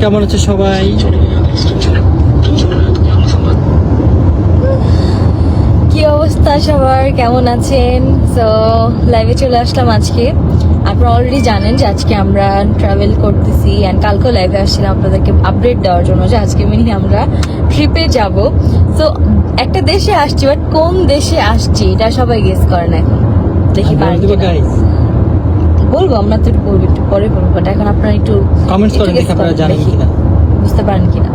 কেমন আছে সবাই? কি অবস্থা সবার? কেমন আছেন? তো লাইভে চলে আসলাম আজকে। আপনারা অলরেডি জানেন যে আজকে আমরা ট্রাভেল করতেছি অ্যান্ড কালকেও লাইভে আসছিলাম আপনাদেরকে আপডেট দেওয়ার জন্য যে আজকে মিনি আমরা ট্রিপে যাব। তো একটা দেশে আসছি বাট কোন দেশে আসছি এটা সবাই গেস করেন এখন। দেখি। গাইস বলব আমরা তো একটু বলব একটু পরে বলব বাট এখন আপনারা একটু কমেন্টস করেন দেখি আপনারা জানেন কিনা। বুঝতে পারেন কিনা।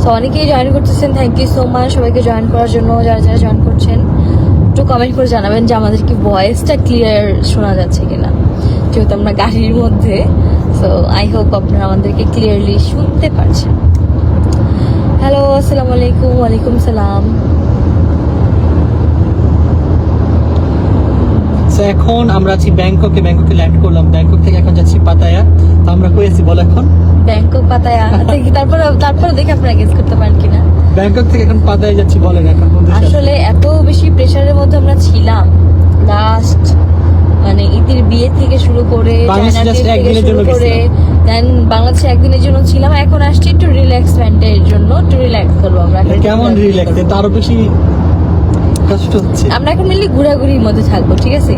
তো অনেকেই জয়েন করতেছেন থ্যাংক ইউ সো মাচ সবাইকে জয়েন করার জন্য যারা যারা জয়েন করছেন একটু কমেন্ট করে জানাবেন যে আমাদের কি ভয়েসটা ক্লিয়ার শোনা যাচ্ছে কিনা যেহেতু আমরা গাড়ির মধ্যে। সো আই হোপ আপনারা আমাদেরকে ক্লিয়ারলি শুনতে পারছেন। হ্যালো আসসালামু আলাইকুম ওয়ালাইকুম সালাম। তো এখন আমরা আছি ব্যাংককে ব্যাংককে ল্যান্ড করলাম। ব্যাংকক থেকে এখন যাচ্ছি পাতায়া। তো আমরা কই আছি বল এখন? Bangkok Pattaya. তারপর তারপর দেখে আপনারা গেস করতে পারেন কিনা? ব্যাংকক থেকে এখন পাতায়া যাচ্ছি বলেন এখন আসলে এত বেশি প্রেশারের মধ্যে আমরা ছিলাম। লাস্ট মানে ঈদের বিয়ে থেকে শুরু করে থেকে শুরু জন্য করে দেন বাংলাদেশে একদিনের জন্য ছিলাম। এখন আসছি একটু রিল্যাক্সমেন্টের জন্য একটু রিল্যাক্স করব আমরা। কেমন রিল্যাক্স। আরও বেশি কষ্ট হচ্ছে। আমরা এখন মিলি ঘোরাঘুরির মধ্যে থাকব ঠিক আছে?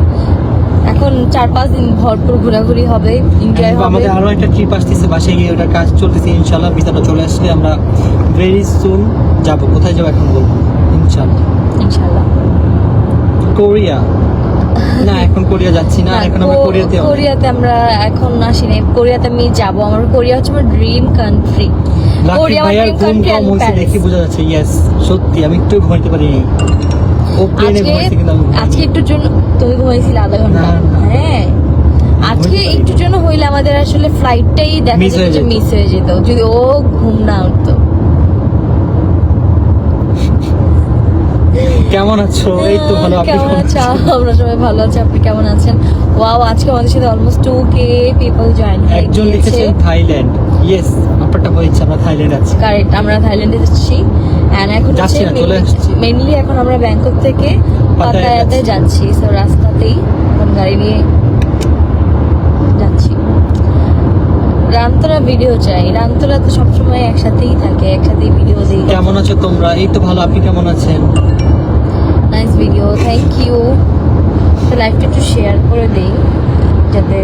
এখন চার পাঁচ দিন ভরপুর ঘোরাঘুরি হবে এনজয় হবে আমাদের আরও একটা ট্রিপ আসতেছে বাসে গিয়ে ওটার কাজ চলতেছে ইনশাল্লাহ ভিসাটা চলে আসলে আমরা ভেরি সুন যাব। কোথায় যাব এখন বলব? ইনশাল্লাহ ইনশাল্লাহ কোরিয়া। না এখন কোরিয়া যাচ্ছি না না, এখন আমরা কোরিয়াতে কোরিয়াতে আমরা এখন আসিনি কোরিয়াতে আমি যাব। আমার কোরিয়া হচ্ছে আমার ড্রিম কান্ট্রি কোরিয়া আমার ড্রিম কান্ট্রি দেখে বোঝা যাচ্ছে ইয়েস সত্যি আমি একটু ঘুমাইতে পারিনি। আজকে। আজকে একটুর জন্য তুমি ঘুমাইছিলে আধা ঘণ্টা। হ্যাঁ। আজকে একটুর জন্য হইলে আমাদের আসলে ফ্লাইটটাই দেখা যেত। মিস হয়ে যেত। যদি ও ঘুম না উঠতো। কেমন আছো? এই তো ভালো আপনি কেমন আছো? আমরা সবাই ভালো আছি আপনি কেমন আছেন? ওয়াও আজকে আমাদের সাথে almost two K people join একজন লিখেছেন থাইল্যান্ড। ইয়েস আপনারটা হয়েছে আমরা থাইল্যান্ড আছি। কারেক্ট আমরা থাইল্যান্ডে যাচ্ছি। এন্ড এখন যাচ্ছি না, চলে আসছি। মেইনলি এখন আমরা ব্যাংকক থেকে পাতায়াতে যাচ্ছি। তো রাস্তাতেই এখন গাড়ি নিয়ে যাচ্ছি। রামতরা ভিডিও চাই। রামতরা তো সবসময় একসাথেই থাকে একসাথেই ভিডিও দিই। কেমন আছো তোমরা? এই তো ভালো আপনি কেমন আছেন? নাইস ভিডিও থ্যাংক ইউ তো লাইভটা একটু শেয়ার করে দিই যাতে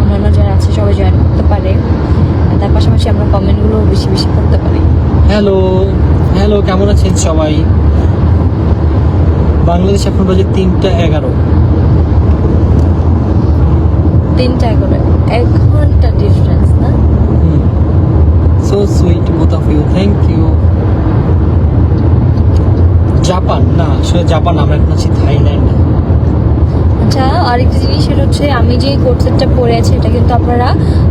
অন্যান্য যারা আছে সবাই জয়েন করতে পারে। তার পাশাপাশি আমরা কমেন্টগুলো বেশি বেশি করতে পারি। হ্যালো হ্যালো কেমন আছেন সবাই? বাংলাদেশ এখন বাজে তিনটা এগারো। তিনটা করে এক ঘণ্টা ডিফারেন্স না? So sweet both of you thank you Japan না আসলে জাপান আমরা এখন আছি থাইল্যান্ড আচ্ছা আরেকটা জিনিস হচ্ছে আমি যে কোট সেটটা পরে আছি, এটা কিন্তু আপনারা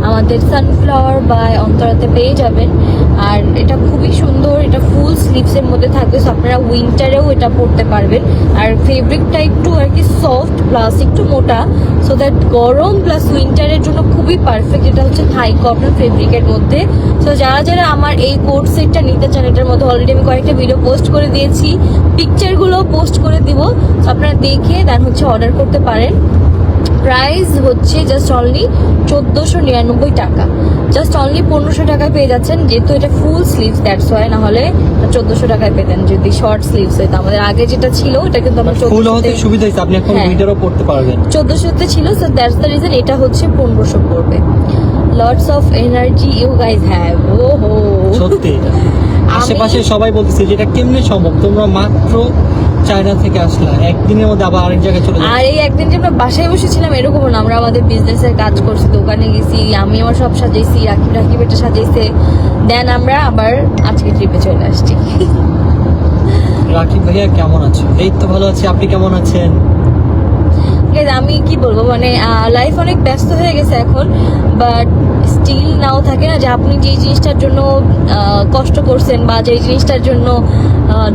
আমাদের সানফ্লাওয়ার বা অন্তরাতে পেয়ে যাবেন। আর এটা খুবই সুন্দর, এটা ফুল স্লিভসের মধ্যে থাকবে সো আপনারা উইন্টারেও এটা পরতে পারবেন। আর ফেব্রিকটা একটু আর কি সফট প্লাস একটু মোটা সো দ্যাট গরম প্লাস উইন্টারের জন্য খুবই পারফেক্ট এটা হচ্ছে থাই কটন ফেব্রিকের মধ্যে। সো যারা যারা আমার এই কোট সেটটা নিতে চান, এটার মধ্যে অলরেডি আমি কয়েকটা ভিডিও পোস্ট করে দিয়েছি পিকচারগুলো পোস্ট করে দিব। তো আপনারা দেখে দেন হচ্ছে অর্ডার করতে পারেন। প্রাইস হচ্ছে জাস্ট অনলি চোদ্দোশো নিরানব্বই টাকা। জাস্ট অনলি পনেরোশো টাকায় পেয়ে যাচ্ছেন যেহেতু এটা ফুল স্লিভস দ্যাটস ওয়াই না হলে চোদ্দোশো টাকায় পেতেন। যদি শর্ট স্লিভস হতো আমাদের আগে যেটা ছিল এটা কিন্তু আমরা চোদ্দোশোতে সুবিধা হয়েছে আপনি এখন হ্যাঁ। উইন্টারও পড়তে পারবেন। চোদ্দোশোতে ছিল সো দ্যাটস দ্য রিজন এটা হচ্ছে পনেরোশো পড়বে। Lots of energy you guys have ও হো সত্যি আশেপাশে সবাই বলতেছে যে এটা কেমনে সম্ভব? তোমরা মাত্র চায়না থেকে আসলা। একদিনের মধ্যে আবার আরেক জায়গায় চলে আর এই একদিন যে আমরা বাসায় বসেছিলাম এরকম না। আমরা আমাদের বিজনেসের কাজ করছি দোকানে গেছি আমি আমার সব সাজাইছি রাকিব রাকিব এটা সাজাইছে। দেন আমরা আবার আজকে ট্রিপে চলে আসছি। রাকিব ভাইয়া কেমন আছো? এই তো ভালো আছি। আপনি কেমন আছেন? আমি কি বলব? মানে লাইফ অনেক ব্যস্ত হয়ে গেছে এখন বাট স্টিল নাও থাকে না যে আপনি যেই জিনিসটার জন্য কষ্ট করছেন বা যেই জিনিসটার জন্য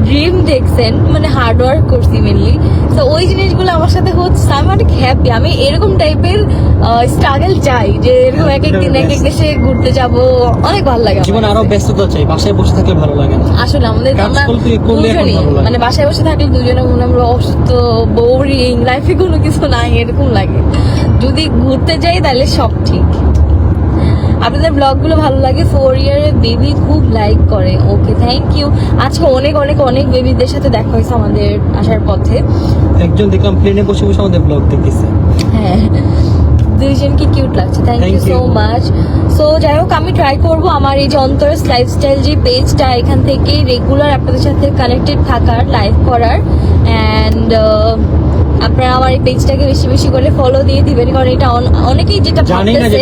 ড্রিম দেখছেন মানে হার্ডওয়ার্ক করছি মেনলি তো ওই জিনিসগুলো আমার সাথে হচ্ছে আমি অনেক হ্যাপি আমি এরকম টাইপের স্ট্রাগল চাই যে এরকম এক এক দিন এক এক দেশে ঘুরতে যাব অনেক ভালো লাগে জীবন আরও। ব্যস্ততা চাই বাসায় বসে থাকলে ভালো লাগে আসলে আমাদের আমরা দুজনই মানে বাসায় বসে থাকলে দুজনে মনে হয় আমরা অসুস্থ বোরিং লাইফে কোনো কিছু নাই এরকম লাগে। যদি ঘুরতে যাই তাহলে সব ঠিক। আপনাদের ব্লগগুলো ভালো লাগে ফোর ইয়ারের বেবি খুব লাইক করে। ওকে থ্যাংক ইউ আজকে অনেক অনেক অনেক বেবিদের সাথে দেখা হয়েছে আমাদের আসার পথে। একজন দেখলাম প্লেনে বসে বসে আমাদের ব্লগ দেখতেছে। হ্যাঁ দুইজনকে কিউট লাগছে। Thank you so much so যাই হোক আমি ট্রাই করব আমার এই যে অন্তরস লাইফস্টাইল যে পেজটা এখান থেকে রেগুলার আপনাদের সাথে কানেক্টেড থাকার লাইভ করার। অ্যান্ড আপনারা আমার এই পেজটাকে বেশি বেশি করে ফলো দিয়ে দিবেন কারণ এটা অনেকেই যেটা ভাবতেছে।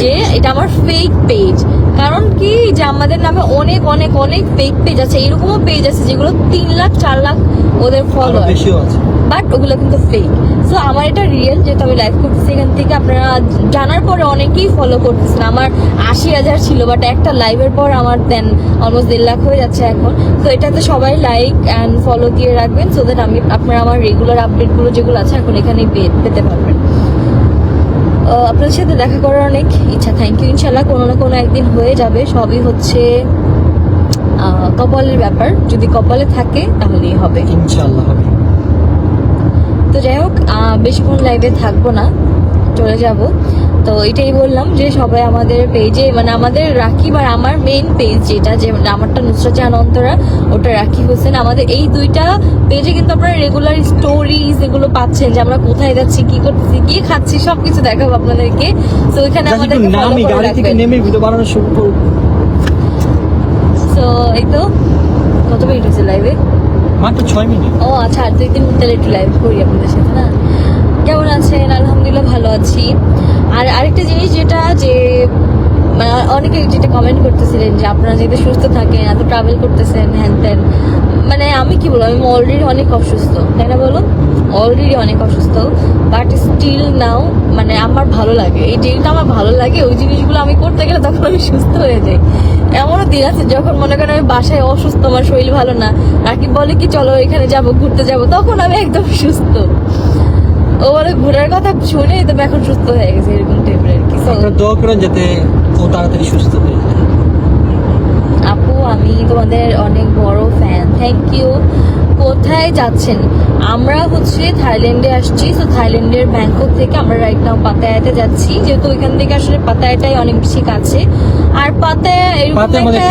যে এটা আমার ফেক পেজ কারণ কি? যে আমাদের নামে অনেক অনেক অনেক ফেক পেজ আছে এরকমও পেজ আছে যেগুলো তিন লাখ চার লাখ ওদের ফলো ফলোয়ার আছে। বাট ওগুলো কিন্তু ফেক সো আমার এটা রিয়েল যেহেতু আমি লাইভ করতেছি, এখান থেকে আপনারা জানার পরে অনেকেই ফলো করতেছেন। আমার আশি হাজার ছিল বাট একটা লাইভের পর আমার দেন অলমোস্ট দেড় লাখ হয়ে যাচ্ছে এখন। তো এটাতে সবাই লাইক অ্যান্ড ফলো দিয়ে রাখবেন সো দ্যাট আমি, আপনারা আমার রেগুলার আপডেটগুলো যেগুলো আছে এখন এখানেই পেতে পারবেন। আপনাদের সাথে দেখা করার অনেক ইচ্ছা। থ্যাংক ইউ ইনশাল্লাহ, কোনো না কোনো একদিন হয়ে যাবে। সবই হচ্ছে কপালের ব্যাপার। যদি কপালে থাকে, তাহলেই হবে। ইনশাল্লাহ হবে। তো যাই হোক বেশিক্ষণ লাইভে থাকব না চলে যাব। তো এটাই বললাম যে সবাই আমাদের পেজে মানে আমাদের রাকিব আর আমার মেইন পেজ যেটা যে আমারটা নুসরাত জাহান অন্তরা ওটা রাকিব হোসেন। আমাদের এই দুইটা পেজে কিন্তু আপনারা রেগুলার স্টোরিজ এগুলো পাচ্ছেন যে আমরা কোথায় যাচ্ছি কি করতেছি কি খাচ্ছি সবকিছু দেখাবো আপনাদেরকে। তো ওইখানে আমাদের তো এই তো কত মিনিট হয়েছে লাইভে মাত্র ছয় মিনিট। ও আচ্ছা আর দুই দিন তাহলে একটু লাইভ করি আপনাদের সাথে, না? কেমন আছেন? আলহামদুলিল্লাহ ভালো আছি। আর আরেকটা জিনিস যেটা যে মানে অনেকে যেটা কমেন্ট করতেছিলেন যে, আপনারা যেহেতু সুস্থ থাকেন, এত ট্রাভেল করতেছেন, হ্যান ত্যান মানে আমি কি বলব আমি অলরেডি অনেক অসুস্থ। তাই না বলো অলরেডি অনেক অসুস্থ। বাট স্টিল নাও মানে আমার ভালো লাগে। এই যেটা আমার ভালো লাগে ওই জিনিসগুলো আমি করতে গেলে তখন আমি সুস্থ হয়ে যাই। এমনও দিন আছে যখন মনে করেন আমি বাসায় অসুস্থ আমার শরীর ভালো না রাকি বলে কি চলো এখানে যাব ঘুরতে যাব তখন আমি একদম সুস্থ। ও বলে ঘোরার কথা শুনে তবে এখন সুস্থ হয়ে গেছে এরকম টাইপের আর কি। দোয়া করেন যাতে ও তাড়াতাড়ি সুস্থ হয়ে যায়। আপু আমি তোমাদের অনেক থ্যাংক ইউ কোথায় যাচ্ছেন? আমরা হচ্ছে থাইল্যান্ডে আসছি। তো থাইল্যান্ডের ব্যাংকক থেকে আমরা রাইট নাও পাতায়াতে যাচ্ছি। যেহেতু ওইখান থেকে আসলে পাতায়াটাই অনেক বেশি কাছে। আর পাতায়া এরকম পাতায়া একটা।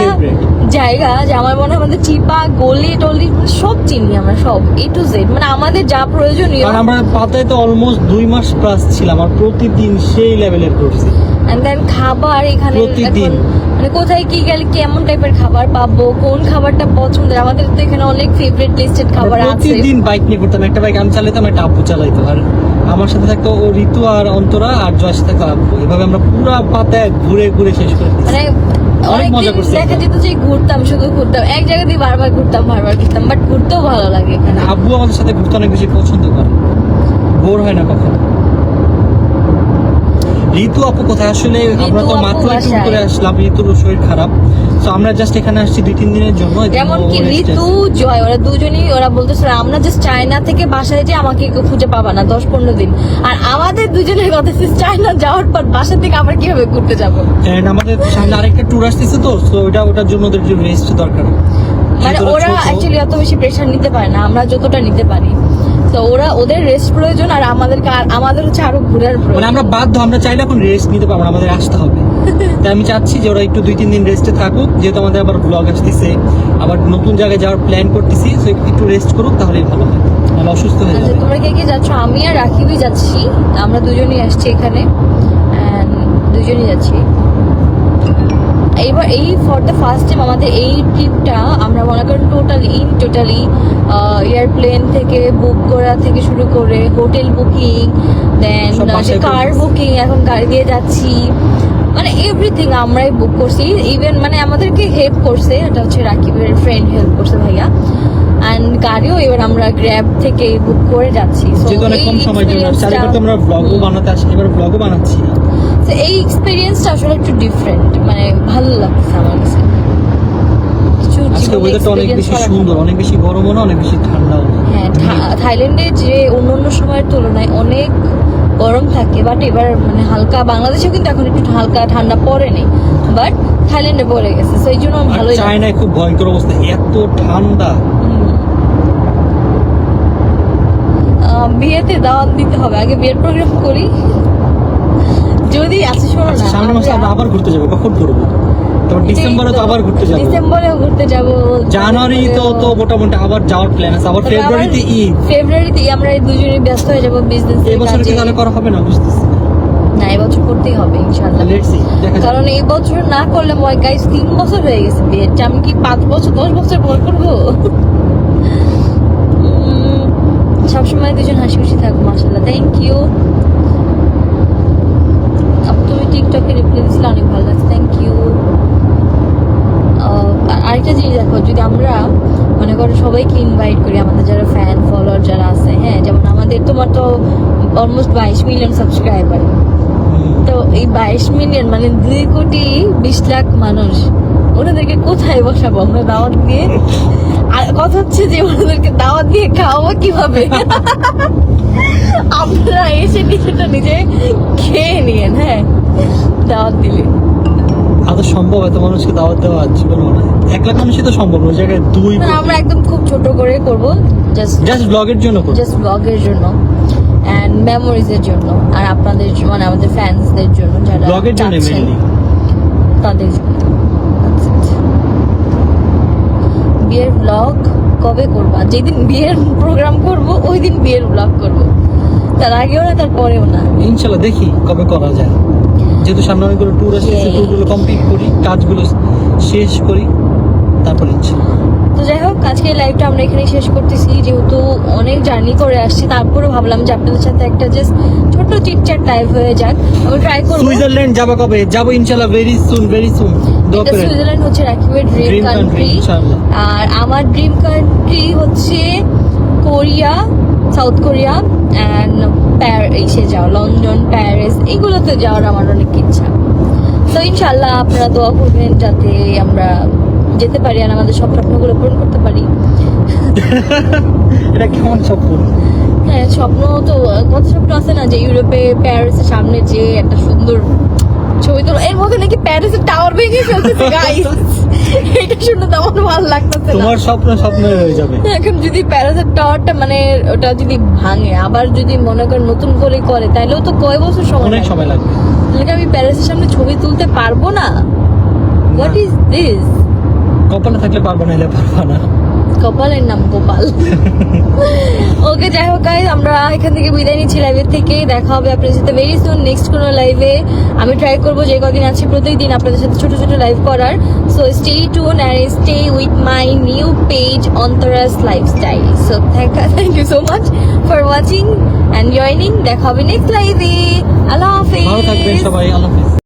জায়গা যে আমার মনে হয় আমাদের চিপা গলি টলি সব চিনি আমরা সব এ টু জেড মানে আমাদের যা প্রয়োজনীয় কারণ আমরা পাতায় তো অলমোস্ট দুই মাস প্লাস ছিলাম আর প্রতিদিন সেই লেভেলের করছি। এন্ড দেন খাবার এখানে প্রতিদিন। মানে কোথায় কি গেলে কেমন টাইপের খাবার পাবো? কোন খাবারটা পছন্দের? আমাদের তো এখানে অনেক ফেভারিট লিস্টেড খাবার আছে। প্রতিদিন বাইক নিয়ে করতাম একটা বাইক আমি চালাইতাম একটা আব্বু চালাইতো। আর আমার সাথে থাকতো ও ঋতু আর অন্তরা আর জয়ের সাথে থাকতো আব্বু। এভাবে আমরা পুরো পাতায় ঘুরে ঘুরে শেষ করে। মানে অনেক মজা করছি দেখা যেত যে ঘুরতাম শুধু ঘুরতাম। এক জায়গা দিয়ে বারবার ঘুরতাম বারবার ঘুরতাম বাট ঘুরতেও ভালো লাগে এখানে। আব্বু আমাদের সাথে ঘুরতে অনেক বেশি পছন্দ করে। বোর হয় না কখনো। ঋতু আপু কোথায়? আসলে আমরা তো মাত্র একটু করে আসলাম ঋতুর শরীর খারাপ। তো আমরা জাস্ট এখানে আসছি দুই তিন দিনের জন্য যেমন কি ঋতু জয় ওরা দুজনই ওরা বলতেছিল আমরা জাস্ট চায়না থেকে বাসায় যে আমাকে কেউ খুঁজে পাবা না দশ পনেরো দিন। আর আমাদের দুজনের কথা চায়না যাওয়ার পর বাসা থেকে আবার কীভাবে ঘুরতে যাব? And আমাদের সামনে আরেকটা ট্যুর আসতেছে তো তো ওটা ওটার জন্য ওদের রেস্ট দরকার। মানে ওরা অ্যাকচুয়ালি অত বেশি প্রেশার নিতে পারে না আমরা যতটা নিতে পারি। তো ওরা ওদের রেস্ট প্রয়োজন আর আমাদেরকে আর আমাদের হচ্ছে আরও ঘোরার মানে আমরা বাধ্য আমরা চাইলে এখন রেস্ট নিতে পারব আমাদের আসতে হবে। তাই আমি চাচ্ছি যে ওরা একটু দুই তিন দিন রেস্টে থাকুক যেহেতু আমাদের আবার ব্লগ আসতেছে আবার নতুন জায়গায় যাওয়ার প্ল্যান করতেছি তো একটু রেস্ট করুক তাহলেই ভালো হয়। নাহলে অসুস্থ হয়ে যাবে। তোমরা কে কে যাচ্ছ? আমি আর রাকিবই যাচ্ছি। আমরা দুজনেই আসছি এখানে দুজনেই যাচ্ছি। এইবার এই ফর দ্য ফার্স্ট টাইম আমাদের এই ট্রিপটা আমরা মনে করেন টোটালি ইন টোটালি এয়ারপ্লেন থেকে বুক করা থেকে শুরু করে hotel booking then car booking এখন গাড়ি দিয়ে যাচ্ছি মানে এভরিথিং আমরাই বুক করছি ইভেন মানে আমাদেরকে হেল্প করছে এটা হচ্ছে রাকিবের ফ্রেন্ড হেল্প করছে ভাইয়া অ্যান্ড গাড়িও এবার আমরা গ্র্যাব থেকে বুক করে যাচ্ছি এবার আমরা ব্লগও বানাতে আসি এবার ব্লগও বানাচ্ছি। তো এই এক্সপিরিয়েন্সটা আসলে একটু ডিফারেন্ট মানে ভালো লাগছে আমার কাছে। আজকে ওয়েদারটা অনেক বেশি সুন্দর অনেক বেশি গরমও না অনেক বেশি ঠান্ডাও হ্যাঁ থাইল্যান্ডে যে অন্য অন্য সময়ের তুলনায় অনেক গরম থাকে বাট এবার মানে হালকা বাংলাদেশেও কিন্তু এখন একটু হালকা ঠান্ডা পড়েনি বাট থাইল্যান্ডে পড়ে গেছে এই জন্য ভালোই চায়নায় খুব ভয়ঙ্কর অবস্থা এত ঠান্ডা। বিয়েতে দাওয়াত দিতে হবে আগে বিয়ের প্রোগ্রাম করি। যদি আচ্ছা শোনো আচ্ছা না সামনের মাসে আমরা আবার ঘুরতে যাব কখন করব তারপর ডিসেম্বরে তো আবার ঘুরতে যাব। ডিসেম্বরেও ঘুরতে যাব জানুয়ারি তো তো মোটামুটি আবার যাওয়ার প্ল্যান আছে আবার ফেব্রুয়ারিতে ঈদ। ফেব্রুয়ারিতে আমরা এই দুজনে ব্যস্ত হয়ে যাব বিজনেস এই বছর কি তাহলে করা হবে না বুঝতেছি? না এবছর করতেই হবে ইনশাআল্লাহ। কারণ এই বছর না করলে মই গাইস তিন বছর হয়ে গেছে বিয়ের আমি কি পাঁচ বছর দশ বছর পর করব? সবসময় দুজন হাসি খুশি থাকব মাসাল্লাহ থ্যাংক ইউ টিকটকে রিপ্লাই দিছিলে অনেক ভালো লাগছে থ্যাংক ইউ আরেকটা জিনিস দেখো, যদি আমরা মনে করো সবাইকে ইনভাইট করি, আমাদের যারা ফ্যান ফলোয়ার যারা আছে হ্যাঁ যেমন আমাদের তোমার তো অলমোস্ট বাইশ মিলিয়ন সাবস্ক্রাইবার। তো এই বাইশ মিলিয়ন মানে দুই কোটি বিশ লাখ মানুষ, ওনাদেরকে কোথায় বসাবো আমরা দাওয়াত দিয়ে? আর কথা হচ্ছে যে ওনাদেরকে দাওয়াত দিয়ে খাওয়াবো কীভাবে? আপনারা এসে নিজেটা নিজে খেয়ে নিয়েন হ্যাঁ। দাওয়াত দিলে। আদৌ সম্ভব? এত মানুষকে দাওয়াত দেওয়া জীবন মনে এক লাখ মানুষই তো সম্ভব ওই জায়গায় দুই আমরা একদম খুব ছোট করে করব জাস্ট জাস্ট ব্লগের জন্য করব। জাস্ট ব্লগের জন্য অ্যান্ড মেমোরিজের জন্য আর আপনাদের মানে আমাদের ফ্যান্সদের জন্য যারা ব্লগের জন্য মেনলি তাদের জন্য। বিয়ের ব্লগ কবে করবা? যেদিন বিয়ের প্রোগ্রাম করব ওই দিন বিয়ের ব্লগ করব। তার আগেও না তার পরেও না। ইনশাল্লাহ দেখি কবে করা যায়। যেহেতু সামনে অনেকগুলো ট্যুর আসতেছে Yay. ট্যুরগুলো কমপ্লিট করি কাজগুলো শেষ করি তারপর ইনশাল্লাহ। তো যাই হোক আজকে লাইভটা আমরা এখানে শেষ করতেছি। যেহেতু অনেক জার্নি করে আসছি তারপরে ভাবলাম যে আপনাদের সাথে একটা জাস্ট ছোট্ট চিটচ্যাট লাইভ হয়ে যাক। আমি ট্রাই করব। সুইজারল্যান্ড যাবা কবে? যাব ইনশাল্লাহ very soon very soon Switzerland হচ্ছে রাকিবের ড্রিম কান্ট্রি আর আমার ড্রিম কান্ট্রি হচ্ছে কোরিয়া সাউথ কোরিয়া অ্যান্ড এসে যাও লন্ডন প্যারিস এগুলোতে যাওয়ার আমার অনেক ইচ্ছা। তো ইনশাল্লাহ আপনারা দোয়া করবেন যাতে আমরা যেতে পারি আর আমাদের সব স্বপ্নগুলো পূরণ করতে পারি। এটা কেমন স্বপ্ন? হ্যাঁ স্বপ্ন তো কত স্বপ্ন আছে না যে ইউরোপে প্যারিসের সামনে যে একটা সুন্দর ছবি তোলা। এর মধ্যে নাকি প্যারিসের টাওয়ার ভেঙে ফেলতেছে গাইস এটা শুনে তো আমার ভালো লাগতেছে তোমার স্বপ্ন স্বপ্নই হয়ে যাবে। এখন যদি প্যারাসাইট টাওয়ারটা মানে ওটা যদি ভাঙে আবার যদি মনে করেন নতুন করে করে তাহলেও তো কয় বছর সময় অনেক সময় লাগবে। তাহলে আমি প্যারাসের সামনে ছবি তুলতে পারব না হোয়াট ইজ দিস কপালে থাকলে পারবা না এলে পারবা না। কপালের নাম গোপাল। ওকে যাই হোক guys, আমরা এখান থেকে বিদায় নিচ্ছি লাইভের থেকে দেখা হবে আপনাদের সাথে ভেরি সুন নেক্সট কোনো লাইভে আমি ট্রাই করব যে কদিন আছে প্রত্যেকদিন আপনাদের সাথে ছোট ছোট লাইভ করার। So stay tuned and stay with my new page Antara's lifestyle so thank thank you so much for watching and joining দেখা হবে নেক্সট লাইভে আল্লাহ হাফিজ। সবাই আল্লাহ হাফিজ।